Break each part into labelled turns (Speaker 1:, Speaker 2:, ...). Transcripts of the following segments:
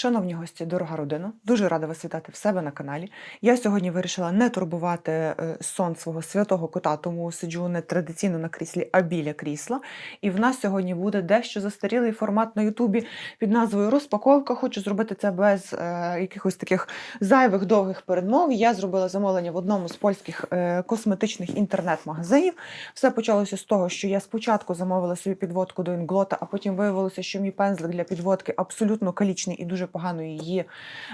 Speaker 1: Шановні гості, дорога родина, дуже рада вас вітати в себе на каналі. Я сьогодні вирішила не турбувати е, сон свого святого кота, тому сиджу не традиційно на кріслі, а біля крісла. І в нас сьогодні буде дещо застарілий формат на Ютубі під назвою Розпаковка. Хочу зробити це без е, якихось таких зайвих довгих передмов. Я зробила замовлення в одному з польських е, косметичних інтернет-магазинів. Все почалося з того, що я спочатку замовила собі підводку до інглота, а потім виявилося, що мій пензлик для підводки абсолютно калічний і дуже погано її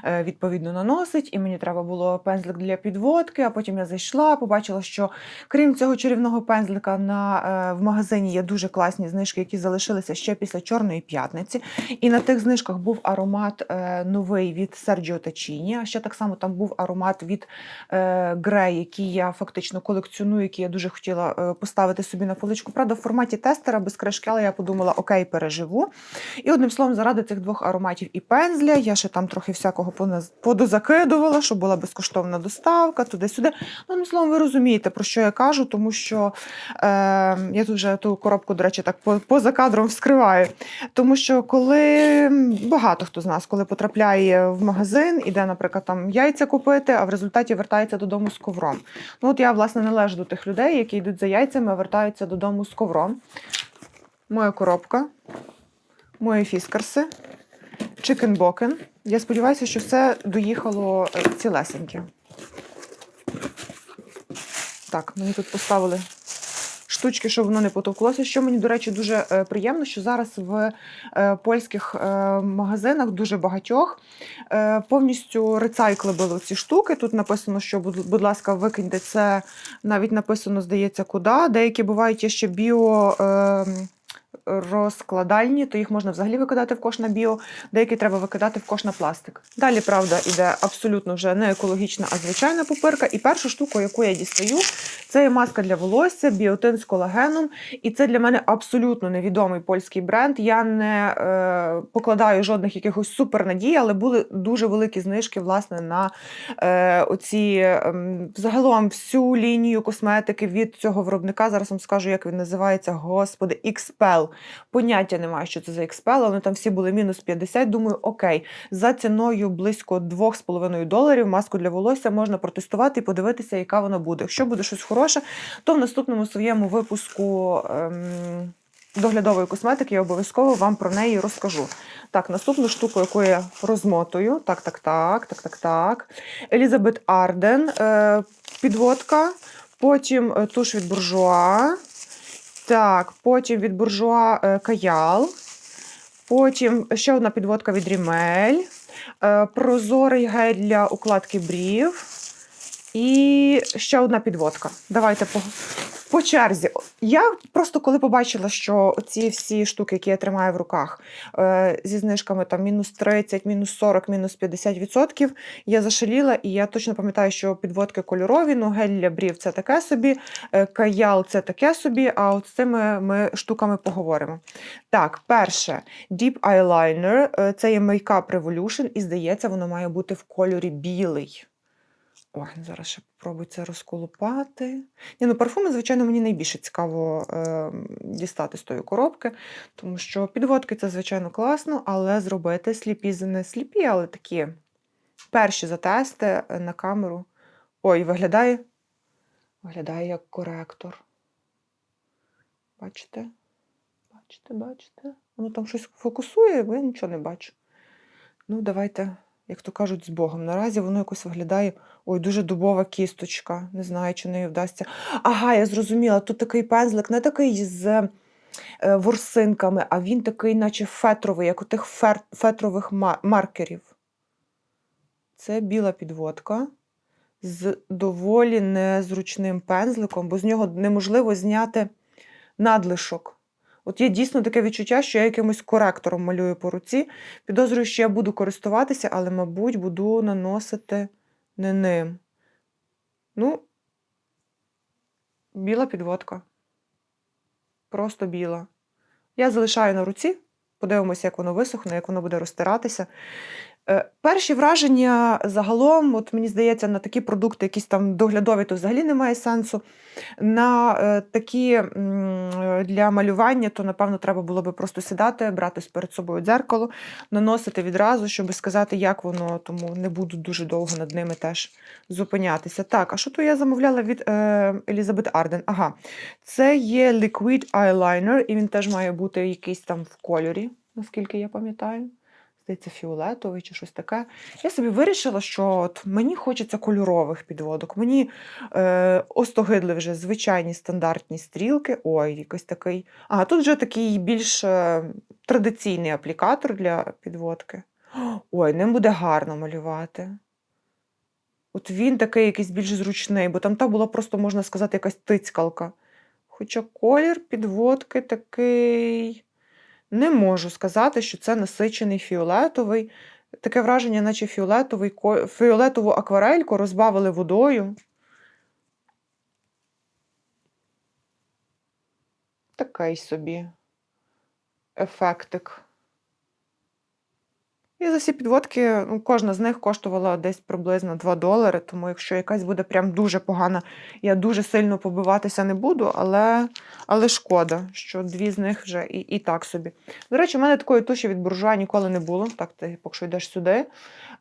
Speaker 1: е, відповідно наносить. І мені треба було пензлик для підводки. А потім я зайшла, побачила, що крім цього чарівного пензлика на, е, в магазині є дуже класні знижки, які залишилися ще після Чорної п'ятниці. І на тих знижках був аромат е, новий від Серджіо Тачіні. А ще так само там був аромат від Грей, який я фактично колекціоную, який я дуже хотіла поставити собі на поличку. Правда, в форматі тестера без кришки, але я подумала, окей, переживу. І одним словом, заради цих двох ароматів і пензля, я ще там трохи всякого подозакидувала, щоб була безкоштовна доставка, туди-сюди. Ну, одним словом, ви розумієте, про що я кажу, тому що е, я тут вже ту коробку, до речі, так поза кадром вскриваю. Тому що коли багато хто з нас, коли потрапляє в магазин, іде, наприклад, там яйця купити, а в результаті вертається додому з ковром. Ну, от я, власне, належу до тих людей, які йдуть за яйцями, а вертаються додому з ковром. Моя коробка, мої фіскарси, чикенбокен. Я сподіваюся, що все доїхало е, цілесеньке. Так, мені тут поставили штучки, щоб воно не потовклося. Що мені, до речі, дуже е, приємно, що зараз в е, польських магазинах дуже багатьох повністю рецайклебили ці штуки. Тут написано, що, будь, ласка, викиньте це. Навіть написано, здається, куди. Деякі бувають ще біо. Е, Розкладальні, то їх можна взагалі викидати в кош на біо, деякі треба викидати в кош на пластик. Далі, правда, іде абсолютно вже не екологічна, а звичайна пупирка. І першу штуку, яку я дістаю, це є маска для волосся, біотин з колагеном. І це для мене абсолютно невідомий польський бренд. Я не е, покладаю жодних якихось супернадій, але були дуже великі знижки власне на е, оці ем, загалом всю лінію косметики від цього виробника. Зараз вам скажу, як він називається. Господи, XPEL. Поняття немає, що це за але вони там всі були мінус 50. Думаю, окей, за ціною близько 2,5 доларів маску для волосся можна протестувати і подивитися, яка вона буде. Якщо буде щось хороше, то в наступному своєму випуску. Ем... Доглядової косметики я обов'язково вам про неї розкажу. Так, наступну штуку, яку я розмотую. Так, так, так, так, так, так. Елізабет Арден, е, підводка, потім е, туш від буржуа. Так, потім від буржуа е, каял. Потім ще одна підводка від Рімель. Е, прозорий гель для укладки брів. І ще одна підводка. Давайте по, черзі. Я просто коли побачила, що ці всі штуки, які я тримаю в руках, е, зі знижками там мінус 30, мінус 40, мінус 50 відсотків, я зашаліла, і я точно пам'ятаю, що підводки кольорові, ну гель для брів це таке собі, е, каял це таке собі, а от з цими ми штуками поговоримо. Так, перше, Deep Eyeliner, е, це є Makeup Revolution, і здається, воно має бути в кольорі білий. Ну зараз ще попробую це розколупати. Ні, ну парфуми, звичайно, мені найбільше цікаво е, дістати з тої коробки, тому що підводки це, звичайно, класно, але зробити сліпі не сліпі, але такі перші затести е, на камеру. Ой, виглядає, виглядає як коректор. Бачите? Бачите, бачите? Воно там щось фокусує, бо я нічого не бачу. Ну, давайте, як то кажуть, з Богом. Наразі воно якось виглядає. Ой, дуже дубова кісточка. Не знаю, чи нею вдасться. Ага, я зрозуміла. Тут такий пензлик, не такий з е, ворсинками, а він такий, наче фетровий, як у тих фер... фетрових ма- маркерів. Це біла підводка з доволі незручним пензликом, бо з нього неможливо зняти надлишок. От є дійсно таке відчуття, що я якимось коректором малюю по руці. Підозрюю, що я буду користуватися, але, мабуть, буду наносити не ним. Ну, біла підводка. Просто біла. Я залишаю на руці, подивимося, як воно висохне, як воно буде розтиратися. Е, Перші враження загалом, от мені здається, на такі продукти, якісь там доглядові, то взагалі немає сенсу. На е, такі е, для малювання, то напевно треба було би просто сідати, брати перед собою дзеркало, наносити відразу, щоб сказати, як воно, тому не буду дуже довго над ними теж зупинятися. Так, а що то я замовляла від Елізабет Арден? Ага, це є Liquid Eyeliner, і він теж має бути якийсь там в кольорі, наскільки я пам'ятаю. Здається, фіолетовий чи щось таке. Я собі вирішила, що от мені хочеться кольорових підводок. Мені е, остогидли вже звичайні стандартні стрілки. Ой, якийсь такий. А тут вже такий більш е, традиційний аплікатор для підводки. Ой, ним буде гарно малювати. От він такий якийсь більш зручний, бо там та була просто, можна сказати, якась тицькалка. Хоча колір підводки такий. Не можу сказати, що це насичений фіолетовий. Таке враження, наче фіолетовий, фіолетову акварельку розбавили водою. Такий собі ефектик. І за всі підводки, ну, кожна з них коштувала десь приблизно 2 долари, тому якщо якась буде прям дуже погана, я дуже сильно побиватися не буду, але, але шкода, що дві з них вже і, і так собі. До речі, в мене такої туші від буржуа ніколи не було. Так, ти поки що йдеш сюди.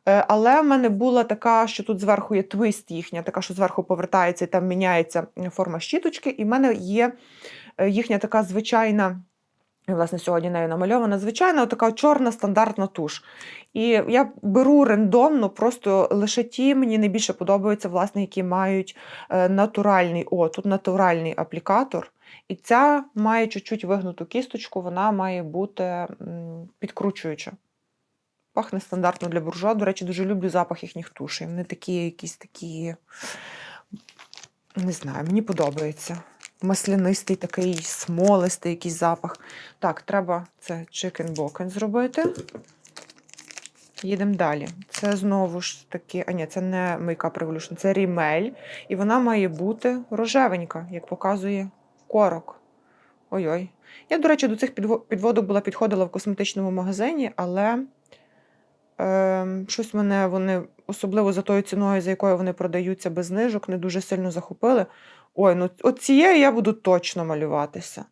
Speaker 1: Е, Але в мене була така, що тут зверху є твист їхня, така, що зверху повертається і там міняється форма щіточки. І в мене є е, їхня така звичайна. Власне, сьогодні нею намальована звичайна така чорна стандартна туш. І я беру рандомно, просто лише ті мені найбільше подобаються, власне, які мають е, натуральний, о, тут натуральний аплікатор. І ця має чуть-чуть вигнуту кісточку, вона має бути підкручуюча. Пахне стандартно для буржуа. До речі, дуже люблю запах їхніх тушей. Вони такі, якісь такі, не знаю, мені подобається. Маслянистий, такий смолистий якийсь запах. Так, треба це boken зробити. Їдемо далі. Це знову ж таки, а ні, це не Makeup Revolution, це Rimmel. І вона має бути рожевенька, як показує корок. Ой-ой. Я, до речі, до цих підводок була підходила в косметичному магазині, але е, щось мене вони, особливо за тою ціною, за якою вони продаються без знижок, не дуже сильно захопили. Ой, ну от цією я буду точно малюватися.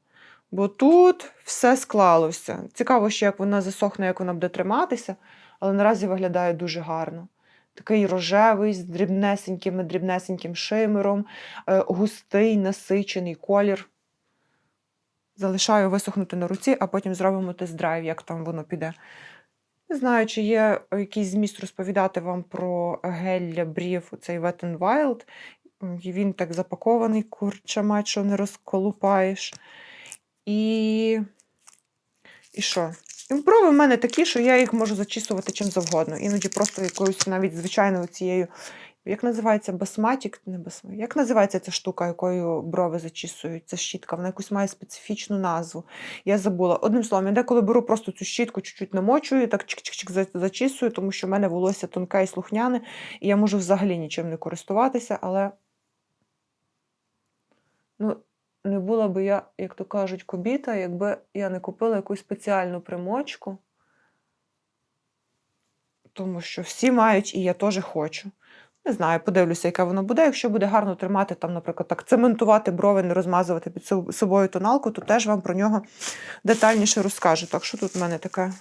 Speaker 1: Бо тут все склалося. Цікаво ще, як вона засохне, як вона буде триматися, але наразі виглядає дуже гарно. Такий рожевий, з дрібнесеньким, дрібнесеньким шимером, е, густий, насичений колір. Залишаю висохнути на руці, а потім зробимо тест-драйв, як там воно піде. Не знаю, чи є якийсь зміст розповідати вам про гель для брів, цей Wet n Wild. Він так запакований, курча мать, що не розколупаєш. І. І що? І Брови в мене такі, що я їх можу зачісувати чим завгодно. Іноді просто якоюсь навіть звичайною цією. Як називається басматік? Не басматік. Як називається ця штука, якою брови зачісують? Ця щітка, вона якусь має специфічну назву. Я забула. Одним словом, я деколи беру просто цю щітку, чуть-чуть намочую, так чик-чик-чик за- зачісую, тому що в мене волосся тонке і слухняне, і я можу взагалі нічим не користуватися, але ну, не була би я, як то кажуть, кобіта, якби я не купила якусь спеціальну примочку, тому що всі мають, і я теж хочу. Не знаю, подивлюся, яке воно буде. Якщо буде гарно тримати, там, наприклад, так, цементувати брови, не розмазувати під собою тоналку, то теж вам про нього детальніше розкажу. Так, що тут в мене таке?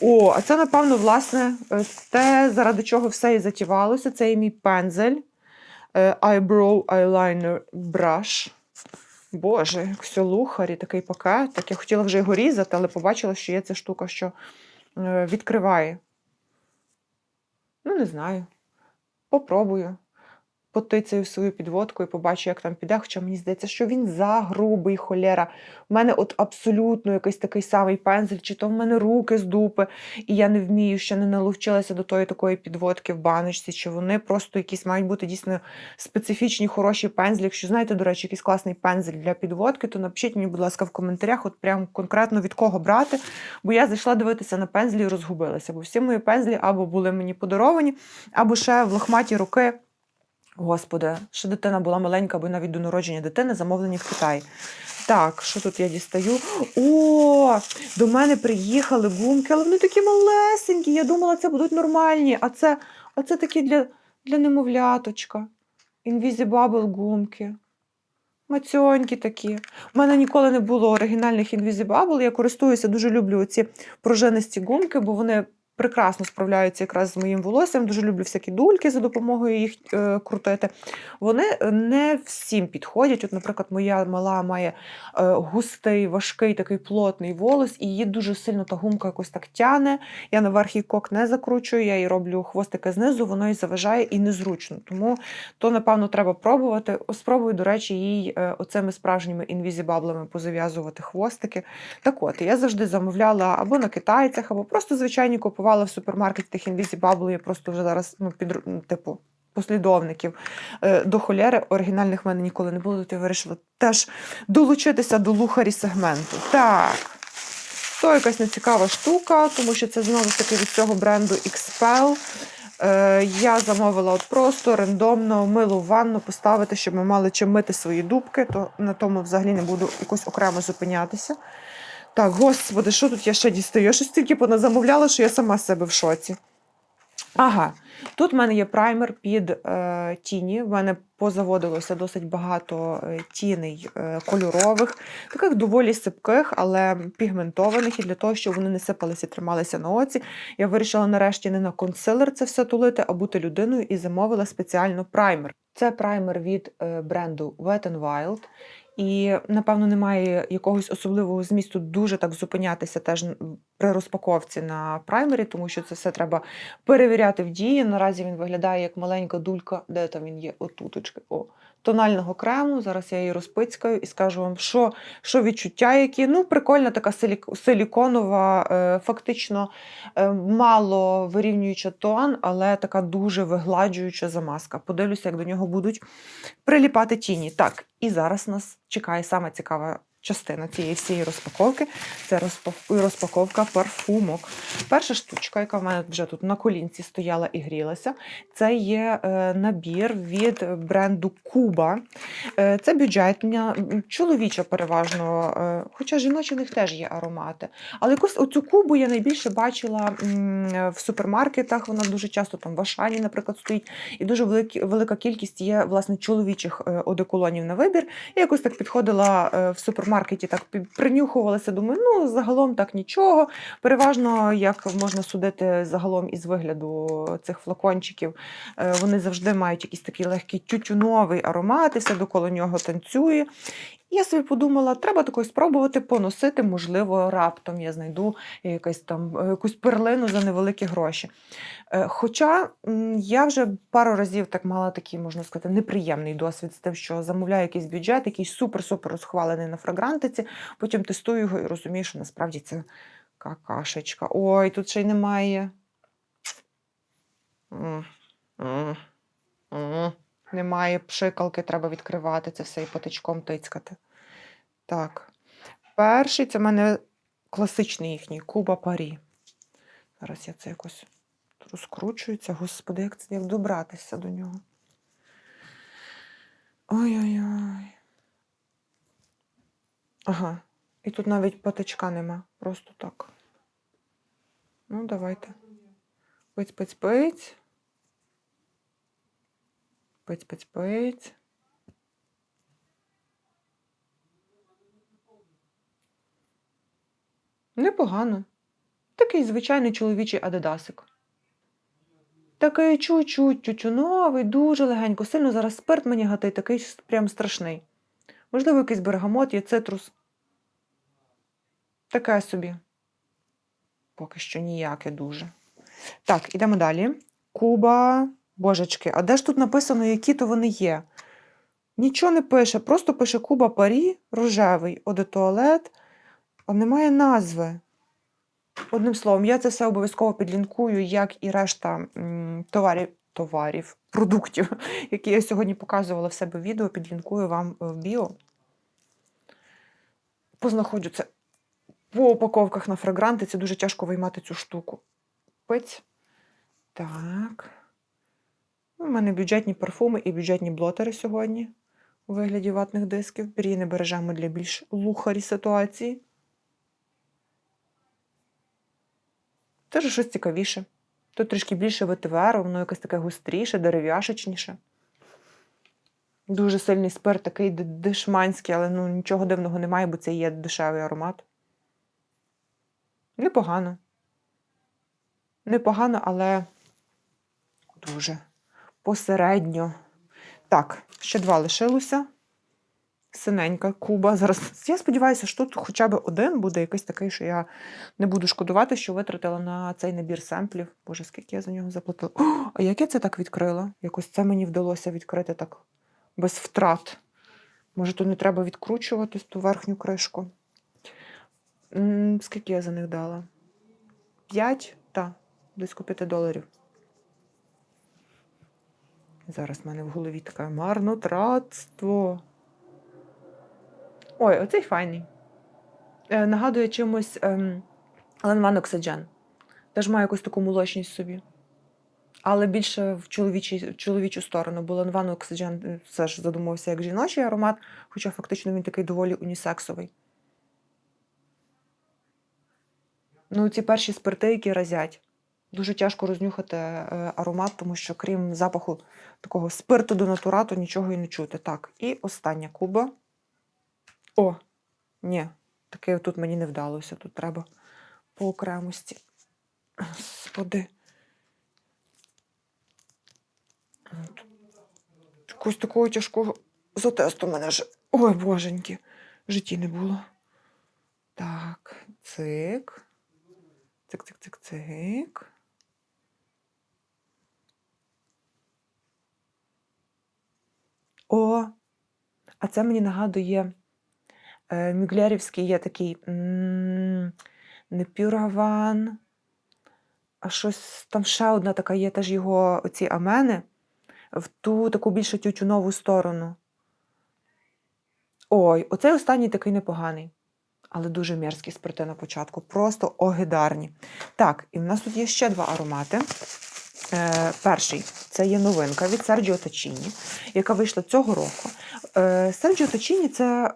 Speaker 1: О, а це, напевно, власне, е, те, заради чого все і затівалося. Це і мій пензель. Е, Eyebrow Eyeliner Brush. Боже, все лухарі, такий пакетик. Я хотіла вже його різати, але побачила, що є ця штука, що е, відкриває. Ну, не знаю. Попробую. Потицяю свою підводку і побачу, як там піде. Хоча мені здається, що він загрубий холєра. У мене от абсолютно якийсь такий самий пензель, чи то в мене руки з дупи, і я не вмію, ще не наловчилася до тої такої підводки в баночці, чи вони просто якісь мають бути дійсно специфічні, хороші пензлі. Якщо знаєте, до речі, якийсь класний пензель для підводки, то напишіть мені, будь ласка, в коментарях, от прям конкретно від кого брати. Бо я зайшла дивитися на пензлі і розгубилася. Бо всі мої пензлі або були мені подаровані, або ще в лохматі руки Господи, ще дитина була маленька, бо навіть до народження дитини замовлені в Китаї. Так, що тут я дістаю? О, до мене приїхали гумки, але вони такі малесенькі. Я думала, це будуть нормальні. А це, а це такі для, для немовляточка. Invisible гумки. Мацьонькі такі. У мене ніколи не було оригінальних Invisible. Я користуюся, дуже люблю ці пружинисті гумки, бо вони прекрасно справляються якраз з моїм волоссям. Дуже люблю всякі дульки за допомогою їх е, крутити. Вони е, не всім підходять. От, наприклад, моя мала має е, густий, важкий, такий плотний волос, і її дуже сильно та гумка якось так тяне. Я наверх її кок не закручую, я їй роблю хвостики знизу, воно їй заважає і незручно. Тому то, напевно, треба пробувати. Спробую, до речі, їй оцими справжніми інвізібаблами позав'язувати хвостики. Так от, я завжди замовляла або на китайцях, або просто звичайні купувала в супермаркеті тих інвізібабл. Я просто вже зараз, ну, під, ну, типу. Послідовників Е, до холєри оригінальних в мене ніколи не було, то я вирішила теж долучитися до лухарі сегменту. Так, то якась нецікава штука, тому що це знову ж таки від цього бренду XPEL. Е, я замовила от просто рандомно милу ванну поставити, щоб ми мали чим мити свої дубки, то на тому взагалі не буду якось окремо зупинятися. Так, господи, що тут я ще дістаю? Я щось тільки поназамовляла, що я сама себе в шоці. Ага, тут в мене є праймер під е, тіні. В мене позаводилося досить багато е, тіней е, кольорових, таких доволі сипких, але пігментованих. І для того, щоб вони не сипалися і трималися на оці, я вирішила нарешті не на консилер це все тулити, а бути людиною і замовила спеціально праймер. Це праймер від е, бренду Wet n Wild. І, напевно, немає якогось особливого змісту дуже так зупинятися теж при розпаковці на праймері, тому що це все треба перевіряти в дії. Наразі він виглядає як маленька дулька, де там він є, отуточки, о, тонального крему. Зараз я її розпицькаю і скажу вам, що, що відчуття які. Ну, прикольна така силіконова, е, фактично е, мало вирівнююча тон, але така дуже вигладжуюча замазка. Подивлюся, як до нього будуть приліпати тіні. Так, і зараз нас чекає саме цікава частина цієї всієї розпаковки. Це розпаковка парфумок. Перша штучка, яка в мене вже тут на колінці стояла і грілася, це є е, набір від бренду Куба. Е, це бюджетня, чоловіча переважно, е, хоча жіночі в них теж є аромати. Але якусь оцю кубу я найбільше бачила в супермаркетах. Вона дуже часто там в Ашані, наприклад, стоїть. І дуже велика кількість є власне чоловічих одеколонів на вибір. Я якось так підходила в супермаркеті, так принюхувалася. Думаю, ну загалом так нічого. Переважно, як можна судити загалом із вигляду цих флакончиків, е, вони завжди мають якийсь такий легкий тютюновий аромат, і все довкола нього танцює. Я собі подумала, треба такою спробувати поносити, можливо, раптом я знайду якась там е, якусь перлину за невеликі гроші. Е, Хоча я вже пару разів так мала такий, можна сказати, неприємний досвід з тим, що замовляю якийсь бюджет, якийсь супер-супер розхвалений на фрагрантиці, потім тестую його і розумію, що насправді це какашечка. Ой, тут ще й немає. Немає пшикалки, треба відкривати це все і патичком тицькати. Так. Перший це в мене класичний їхній Куба Парі. Зараз я це якось розкручується. Господи, як це як добратися до нього. Ой-ой-ой. Ага. І тут навіть патичка нема. Просто так. Ну, давайте. Пиць, пиць, пиць. Пиць, пиць, пиць. Непогано. Такий звичайний чоловічий адидасик. Такий чуть-чуть тютюновий, дуже легенько. Сильно зараз спирт мені гатить, такий прям страшний. Можливо, якийсь бергамот, є цитрус. Таке собі. Поки що ніяке дуже. Так, ідемо далі. Куба. Божечки, а де ж тут написано, які то вони є? Нічого не пише, просто пише Куба Парі, рожевий, одетуалет, а немає назви. Одним словом, я це все обов'язково підлінкую, як і решта товарів, товарів, продуктів, які я сьогодні показувала в себе відео, підлінкую вам в біо. Познаходжу це по упаковках на фрагранти, це дуже тяжко виймати цю штуку. Пиць. Так. У мене бюджетні парфуми і бюджетні блотери сьогодні у вигляді ватних дисків. Пір'їни бережемо для більш лухарі ситуації. Це ж щось цікавіше. Тут трішки більше ветивера, воно якесь таке густріше, дерев'яшечніше. Дуже сильний спирт, такий дешманський, але ну, нічого дивного немає, бо це є дешевий аромат. Непогано. Непогано, але дуже посередньо. Так, ще два лишилося. Синенька куба. Зараз я сподіваюся, що тут хоча б один буде якийсь такий, що я не буду шкодувати, що витратила на цей набір семплів. Боже, скільки я за нього заплатила. О, а як я це так відкрила? Якось це мені вдалося відкрити так без втрат. Може, то не треба відкручувати ту верхню кришку. Скільки я за них дала? П'ять? Так, близько п'яти доларів. Зараз в мене в голові таке марнотратство. Ой, оцей файний. Е, нагадує чимось ем, Ленван Оксиджен. Теж має якусь таку молочність собі. Але більше в, чоловічій, в чоловічу сторону, бо Ленван Оксиджен е, все ж задумався як жіночий аромат, хоча фактично він такий доволі унісексовий. Ну, ці перші спирти, які разять. Дуже тяжко рознюхати е, аромат, тому що крім запаху такого спирту до натурату нічого і не чути. Так, і остання куба. О, ні, таке тут мені не вдалося. Тут треба по окремості. Господи. Якогось такого тяжкого затесту в мене вже. Ой, боженьки, в житті не було. Так, цик. Цик-цик-цик-цик. О, а це мені нагадує Мюглярівський є такий не пюраван, а щось там ще одна така є, теж його оці амени в ту таку більше тютюнову сторону. Ой, оцей останній такий непоганий, але дуже мерзкі спирти на початку, просто огидарні. Так, і в нас тут є ще два аромати. Е, перший це є новинка від Серджіо Тачіні, яка вийшла цього року. Е, Серджіо Тачіні це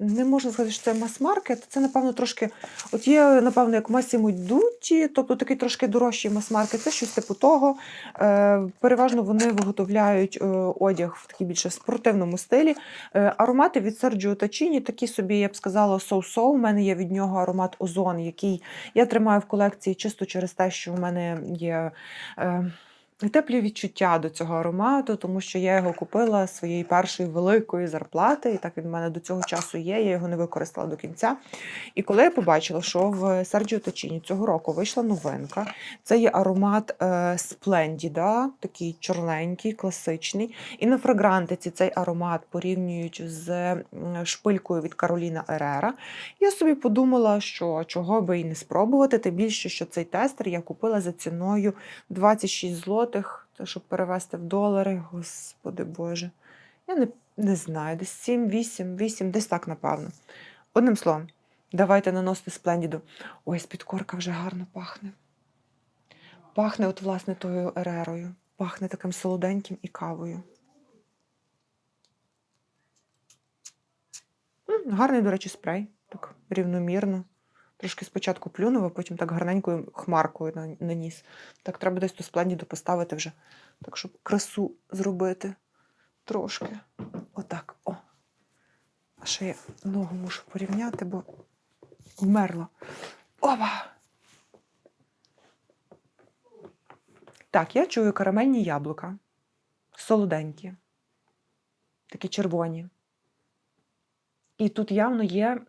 Speaker 1: не можна сказати, що це мас-маркет. Це, напевно, трошки. От є, напевно, як Massimo Dutti, тобто такий трошки дорожчий мас-маркет, це щось типу того. Е, переважно вони виготовляють е, одяг в такій більше спортивному стилі. Е, аромати від Серджіо Тачіні такі собі, я б сказала, соу-соу. У мене є від нього аромат Озон, який я тримаю в колекції чисто через те, що в мене є. Теплі відчуття до цього аромату, тому що я його купила своєї першої великої зарплати, і так він в мене до цього часу є. Я його не використала до кінця. І коли я побачила, що в Серджіо Точіні цього року вийшла новинка, це є аромат е, Splendida, такий чорненький, класичний. І на фрагрантиці цей аромат порівнюють з шпилькою від Кароліна Ерера. Я собі подумала, що чого би і не спробувати, тим більше, що цей тестер я купила за ціною 26 злотих, це щоб перевести в долари, господи Боже. Я не, не знаю, десь 7, 8, 8, десь так, напевно. Одним словом, давайте наносити сплендіду. Ой, з-під вже гарно пахне. Пахне, от, власне, тою ерерою. Пахне таким солоденьким і кавою. Гарний, до речі, спрей. Так рівномірно. Трошки спочатку плюнув, а потім так гарненькою хмаркою на- наніс. Так треба десь ту сплендіду поставити вже, так, щоб красу зробити трошки. Отак. О. А ще я ногу мушу порівняти, бо вмерла. Опа! Так, я чую карамельні яблука. Солоденькі, такі червоні. І тут явно є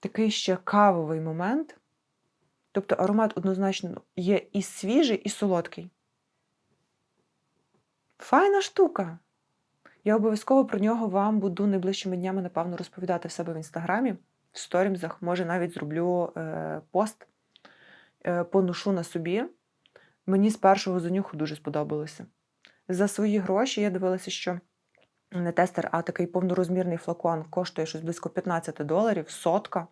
Speaker 1: такий ще кавовий момент. Тобто аромат однозначно є і свіжий, і солодкий. Файна штука. Я обов'язково про нього вам буду найближчими днями, напевно, розповідати в себе в інстаграмі, в сторімзах, може, навіть зроблю е, пост, е, поношу на собі. Мені з першого занюху дуже сподобалося. За свої гроші я дивилася, що тестер, а такий повнорозмірний флакон коштує щось близько 15 доларів, сотка.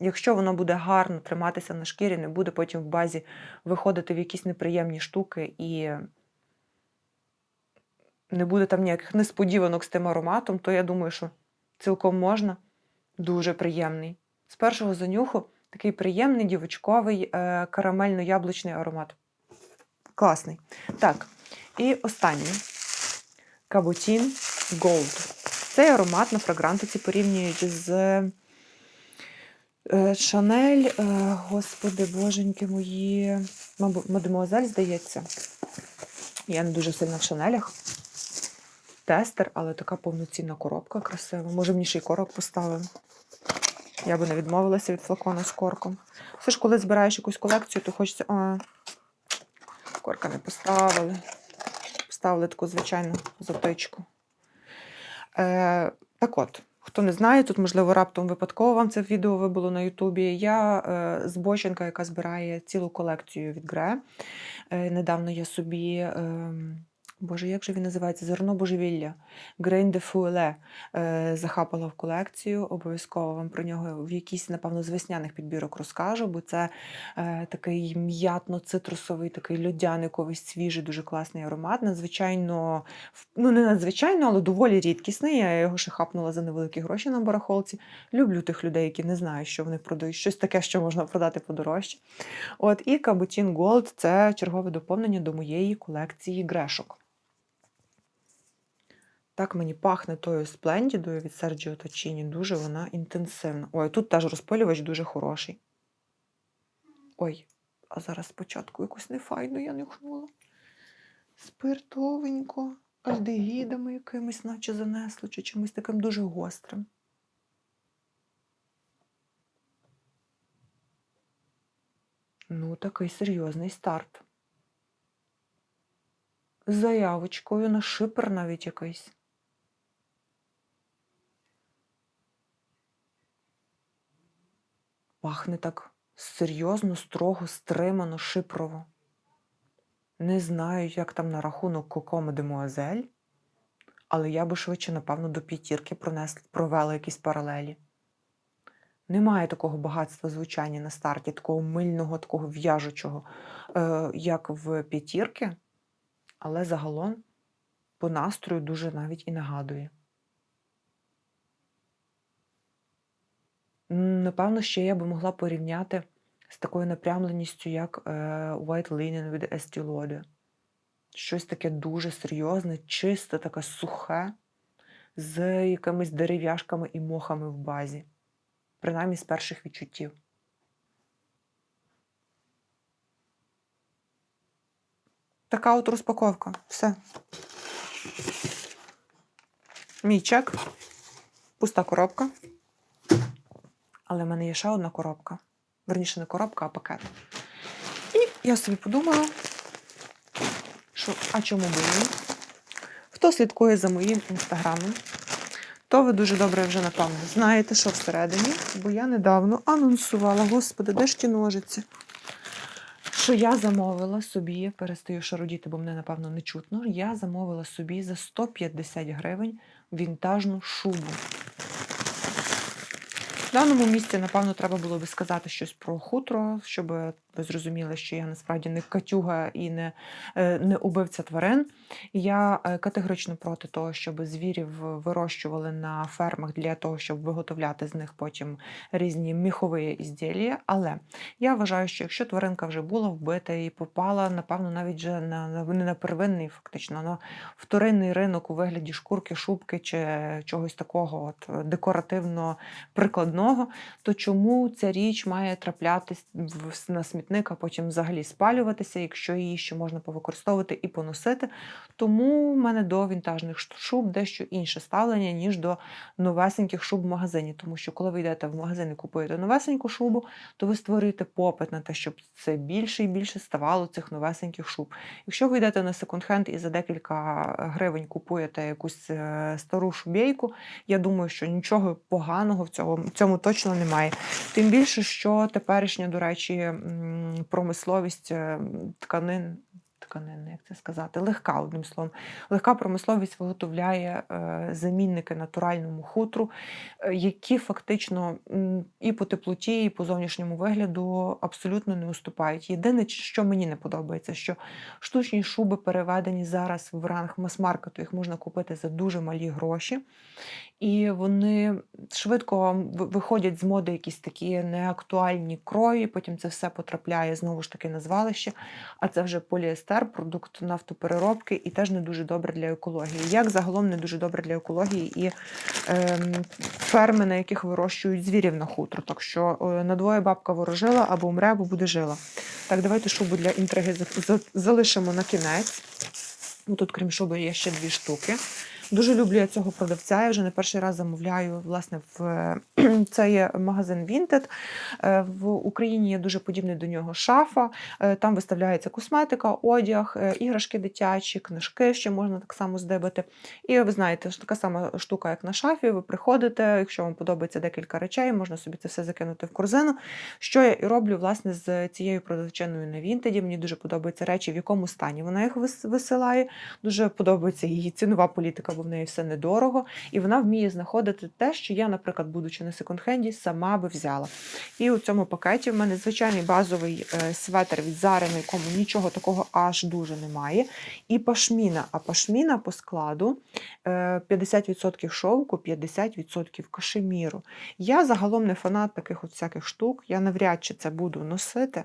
Speaker 1: Якщо воно буде гарно триматися на шкірі, не буде потім в базі виходити в якісь неприємні штуки і не буде там ніяких несподіванок з тим ароматом, то я думаю, що цілком можна. Дуже приємний. З першого занюху такий приємний дівочковий е, карамельно-яблучний аромат. Класний. Так, і останній Кабутін Gold. Цей аромат на фрагрантиці порівнюють з е, Шанель, е, господи, боженьки мої, мадемуазель, здається. Я не дуже сильна в шанелях. Тестер, але така повноцінна коробка красива. Може, мені ще й корок поставив. Я би не відмовилася від флакона з корком. Все ж, коли збираєш якусь колекцію, то хочеться. А, корка не поставили. Поставили таку звичайну затичку. Е, так от, хто не знає, тут, можливо, раптом випадково вам це відео вибуло на Ютубі. Я е, збоченка, яка збирає цілу колекцію від Гре. Е, недавно я собі. Е, Боже, як же він називається? Зерно божевілля. Grain de Fouille е, захапала в колекцію. Обов'язково вам про нього в якійсь, напевно, з весняних підбірок розкажу, бо це е, такий м'ятно-цитрусовий, такий льодяниковий, свіжий, дуже класний аромат. Надзвичайно, ну не надзвичайно, але доволі рідкісний. Я його ще хапнула за невеликі гроші на барахолці. Люблю тих людей, які не знають, що вони продають. Щось таке, що можна продати подорожче. От і Кабутін Gold – це чергове доповнення до моєї колекції грешок. Так мені пахне тою сплендідою від Серджіо Точіні. Дуже вона інтенсивна. Ой, тут теж розпилювач дуже хороший. Ой, а зараз спочатку якусь нефайну я нюхнула. Спиртовенько, альдегідами якимись, наче занесло, чи чимось таким дуже гострим. Ну, такий серйозний старт. З заявочкою на шипер навіть якийсь. Пахне так серйозно, строго, стримано, шипрово. Не знаю, як там на рахунок Коко Мадемуазель, але я би швидше, напевно, до п'ятірки провела якісь паралелі. Немає такого багатства звучання на старті, такого мильного, такого в'яжучого, е, як в п'ятірки, але загалом по настрою дуже навіть і нагадує. Напевно, ще я би могла порівняти з такою напрямленістю, як е, White Linen від Estee. Щось таке дуже серйозне, чисте, таке сухе, з якимись дерев'яшками і мохами в базі. Принаймні з перших відчуттів. Така от розпаковка. Все. Мій чек. Пуста коробка. Але в мене є ще одна коробка. Верніше, не коробка, а пакет. І я собі подумала, що а чому би ні? Хто слідкує за моїм інстаграмом, то ви дуже добре вже, напевно, знаєте, що всередині, бо я недавно анонсувала, господи, де ж ті ножиці? Що я замовила собі, перестаю шародіти, бо мене, напевно, не чутно. Я замовила собі за 150 гривень вінтажну шубу. Даному місці, напевно, треба було би сказати щось про хутро, щоб ви зрозуміли, що я насправді не катюга і не, е, не убивця тварин. Я е, категорично проти того, щоб звірів вирощували на фермах для того, щоб виготовляти з них потім різні міхові ізділля. Але я вважаю, що якщо тваринка вже була вбита і попала, напевно, навіть вже на, не на первинний, фактично, на вторинний ринок у вигляді шкурки, шубки чи чогось такого от декоративно прикладного, то чому ця річ має траплятись на смітник, а потім взагалі спалюватися, якщо її ще можна повикористовувати і поносити? Тому в мене до вінтажних шуб дещо інше ставлення, ніж до новесеньких шуб в магазині. Тому що коли ви йдете в магазин і купуєте новесеньку шубу, то ви створюєте попит на те, щоб це більше і більше ставало цих новесеньких шуб. Якщо ви йдете на секонд-хенд і за декілька гривень купуєте якусь е, стару шубейку, я думаю, що нічого поганого в цьому, цьому точно немає. Тим більше, що теперішня, до речі, промисловість е, тканин. Тканини, як це сказати, легка, одним словом. Легка промисловість виготовляє е, замінники натуральному хутру, е, які фактично і по теплоті, і по зовнішньому вигляду абсолютно не уступають. Єдине, що мені не подобається, що штучні шуби переведені зараз в ранг мас-маркету, їх можна купити за дуже малі гроші. І вони швидко виходять з моди якісь такі неактуальні крові, потім це все потрапляє знову ж таки на звалище. А це вже поліестер, продукт нафтопереробки, і теж не дуже добре для екології. Як загалом не дуже добре для екології і е, ферми, на яких вирощують звірів на хутро. Так що е, надвоє бабка ворожила або умре, або буде жила. Так, давайте шубу для інтриги за- за- залишимо на кінець. Ну, Тут, крім шуби, є ще дві штуки. Дуже люблю я цього продавця. Я вже не перший раз замовляю власне в це є магазин. Е, В Україні є дуже подібний до нього шафа. Е, Там виставляється косметика, одяг, е, іграшки дитячі, книжки ще можна так само здибати. І ви знаєте, що така сама штука, як на шафі. Ви приходите, якщо вам подобається декілька речей, можна собі це все закинути в корзину. Що я і роблю власне з цією продавчиною на Вінтеді. Мені дуже подобаються речі, в якому стані вона їх висилає. Дуже подобається її цінова політика, бо в неї все недорого. І вона вміє знаходити те, що я, наприклад, будучи на секонд-хенді, сама би взяла. І у цьому пакеті в мене звичайний базовий е, светр від Зари, на якому нічого такого аж дуже немає. І пашміна. А пашміна по складу е, 50% шовку, 50% кашеміру. Я загалом не фанат таких от всяких штук. Я навряд чи це буду носити,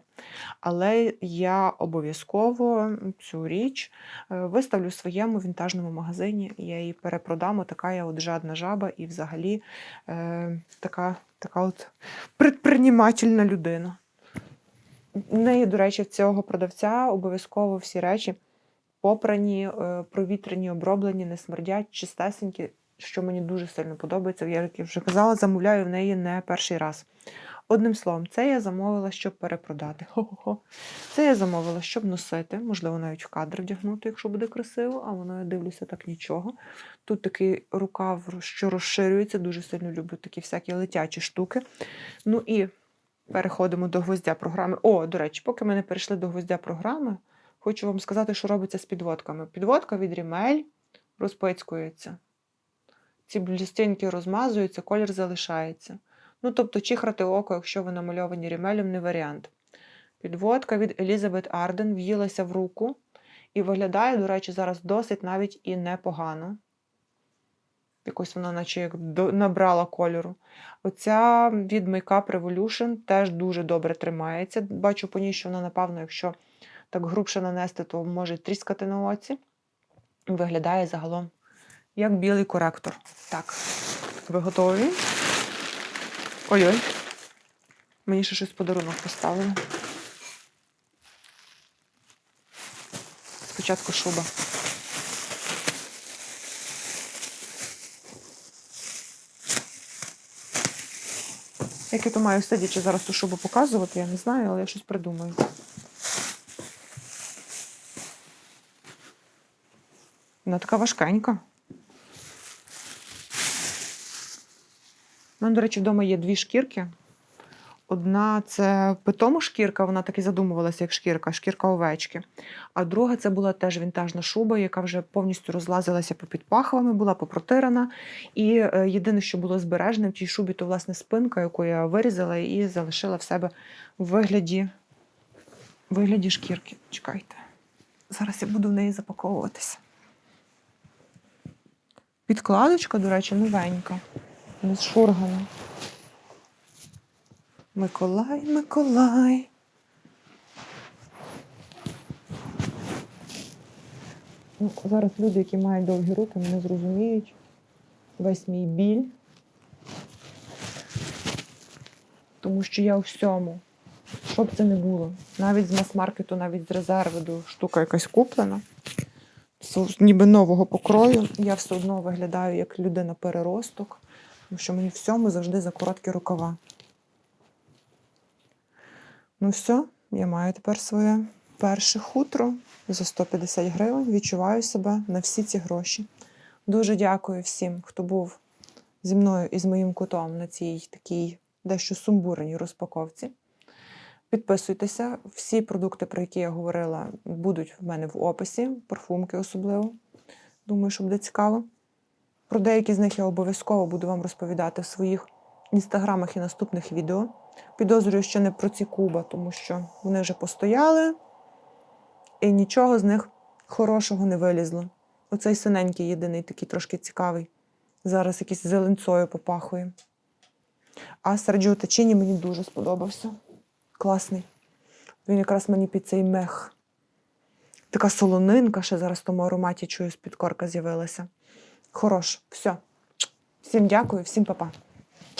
Speaker 1: але я обов'язково цю річ е, виставлю в своєму вінтажному магазині. Я її перепродам. Така я от жадна жаба і взагалі е, така, така от предпринімательна людина. В неї, до речі, в цього продавця обов'язково всі речі попрані, е, провітряні, оброблені, не смердять, чистесенькі, що мені дуже сильно подобається. Я, як я вже казала, замовляю в неї не перший раз. Одним словом, це я замовила, щоб перепродати. Хо-хо-хо. Це я замовила, щоб носити, можливо, навіть в кадр вдягнути, якщо буде красиво, а воно я дивлюся так нічого. Тут такий рукав, що розширюється, дуже сильно люблю такі всякі летячі штуки. Ну і переходимо до гвоздя програми. О, до речі, поки ми не перейшли до гвоздя програми, хочу вам сказати, що робиться з підводками. Підводка від рімель розпицькується. Ці блістинки розмазуються, колір залишається. Ну, тобто, чихрати око, якщо ви намальовані рімелем, не варіант. Підводка від Елізабет Арден в'їлася в руку і виглядає, до речі, зараз досить навіть і непогано. Якось вона, наче як набрала кольору. Оця від Makeup Revolution теж дуже добре тримається. Бачу по ній, що вона, напевно, якщо так грубше нанести, то може тріскати на оці. Виглядає загалом як білий коректор. Так, ви готові? Ой-ой. Мені ще щось подарунок поставили. Спочатку шуба. Як я то маю сидячи зараз ту шубу показувати, я не знаю, але я щось придумаю. Вона така важкенька. Мене, до речі, вдома є дві шкірки. Одна це питому шкірка, вона так і задумувалася, як шкірка, шкірка овечки. А друга це була теж вінтажна шуба, яка вже повністю розлазилася попід пахвами, була попротирана. І е, єдине, що було збережне в тій шубі, то власне спинка, яку я вирізала і залишила в себе в вигляді, в вигляді шкірки. Чекайте. Зараз я буду в неї запаковуватися. Підкладочка, до речі, новенька. Не зшургана. Миколай, Миколай. Ну, зараз люди, які мають довгі руки, мене зрозуміють. Весь мій біль. Тому що я у всьому, що б це не було, навіть з мас-маркету, навіть з резерву, штука якась куплена, ніби нового покрою, я все одно виглядаю як людина-переросток, тому що мені всьому завжди за короткі рукава. Ну все, я маю тепер своє перше хутро за 150 гривень. Відчуваю себе на всі ці гроші. Дуже дякую всім, хто був зі мною і з моїм кутом на цій такій дещо сумбурній розпаковці. Підписуйтеся. Всі продукти, про які я говорила, будуть в мене в описі, парфумки особливо. Думаю, що буде цікаво. Про деякі з них я обов'язково буду вам розповідати в своїх інстаграмах і наступних відео. Підозрюю, що не про ці куба, тому що вони вже постояли, і нічого з них хорошого не вилізло. Оцей синенький єдиний, такий трошки цікавий. Зараз якийсь зеленцою попахує. А Серджіо Тачіні мені дуже сподобався. Класний. Він якраз мені під цей мех. Така солонинка ще зараз в тому ароматі чую, з-під корка з'явилася. Хорош. Все. Всім дякую, всім па-па.